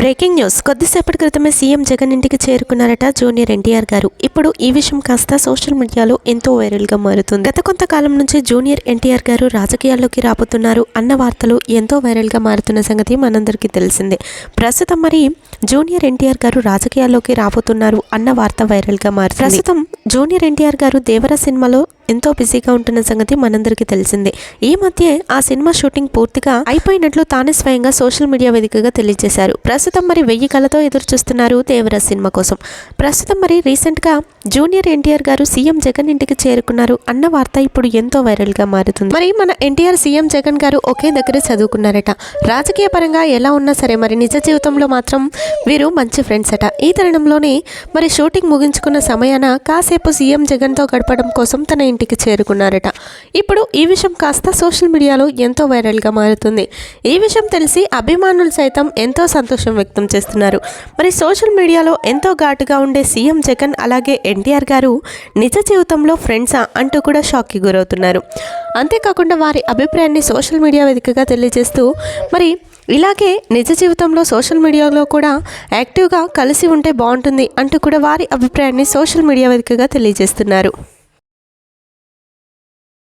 Breaking news. కొద్దిసేపటి క్రితమే CM Jagan ఇంటికి చేరుకున్నారట జూనియర్ ఎన్టీఆర్ గారు. ఇప్పుడు ఈ విషయం కాస్త సోషల్ మీడియాలో ఎంతో వైరల్గా మారుతుంది. గత కొంతకాలం నుంచి జూనియర్ ఎన్టీఆర్ గారు రాజకీయాల్లోకి రాబోతున్నారు అన్న వార్తలు ఎంతో వైరల్గా మారుతున్న సంగతి మనందరికీ తెలిసిందే. ప్రస్తుతం మరి జూనియర్ ఎన్టీఆర్ గారు రాజకీయాల్లోకి రాబోతున్నారు అన్న వార్త వైరల్గా మారు మారుతుంది. ప్రస్తుతం జూనియర్ ఎన్టీఆర్ గారు దేవర సినిమాలో ఎంతో బిజీగా ఉంటున్న సంగతి మనందరికీ తెలిసిందే. ఈ మధ్య ఆ సినిమా షూటింగ్ పూర్తిగా అయిపోయినట్లు తానే స్వయంగా సోషల్ మీడియా వేదికగా తెలియజేశారు. ప్రస్తుతం మరి వెయ్యి కళతో ఎదురు చూస్తున్నారు దేవరాజ్ సినిమా కోసం. ప్రస్తుతం మరి రీసెంట్గా జూనియర్ ఎన్టీఆర్ గారు సీఎం జగన్ ఇంటికి చేరుకున్నారు అన్న వార్త ఇప్పుడు ఎంతో వైరల్గా మారుతుంది. మరి మన ఎన్టీఆర్ సీఎం జగన్ గారు ఒకే దగ్గర చదువుకున్నారట. రాజకీయ పరంగా ఎలా ఉన్నా సరే మరి నిజ జీవితంలో మాత్రం వీరు మంచి ఫ్రెండ్స్ అట. ఈ తరుణంలోనే మరి షూటింగ్ ముగించుకున్న సమయాన కాసేపు సీఎం జగన్తో గడపడం కోసం తన ఇంటికి చేరుకున్నారట. ఇప్పుడు ఈ విషయం కాస్త సోషల్ మీడియాలో ఎంతో వైరల్గా మారుతుంది. ఈ విషయం తెలిసి అభిమానులు సైతం ఎంతో సంతోషం వ్యక్తం చేస్తున్నారు. మరి సోషల్ మీడియాలో ఎంతో ఘాటుగా ఉండే సీఎం జగన్ అలాగే ఎన్టీఆర్ గారు నిజ జీవితంలో ఫ్రెండ్సా అంటూ కూడా షాక్కి గురవుతున్నారు. అంతేకాకుండా వారి అభిప్రాయాన్ని సోషల్ మీడియా వేదికగా తెలియజేస్తూ మరి ఇలాగే నిజ జీవితంలో సోషల్ మీడియాలో కూడా యాక్టివ్గా కలిసి ఉంటే బాగుంటుంది అంటూ కూడా వారి అభిప్రాయాన్ని సోషల్ మీడియా వేదికగా తెలియజేస్తున్నారు.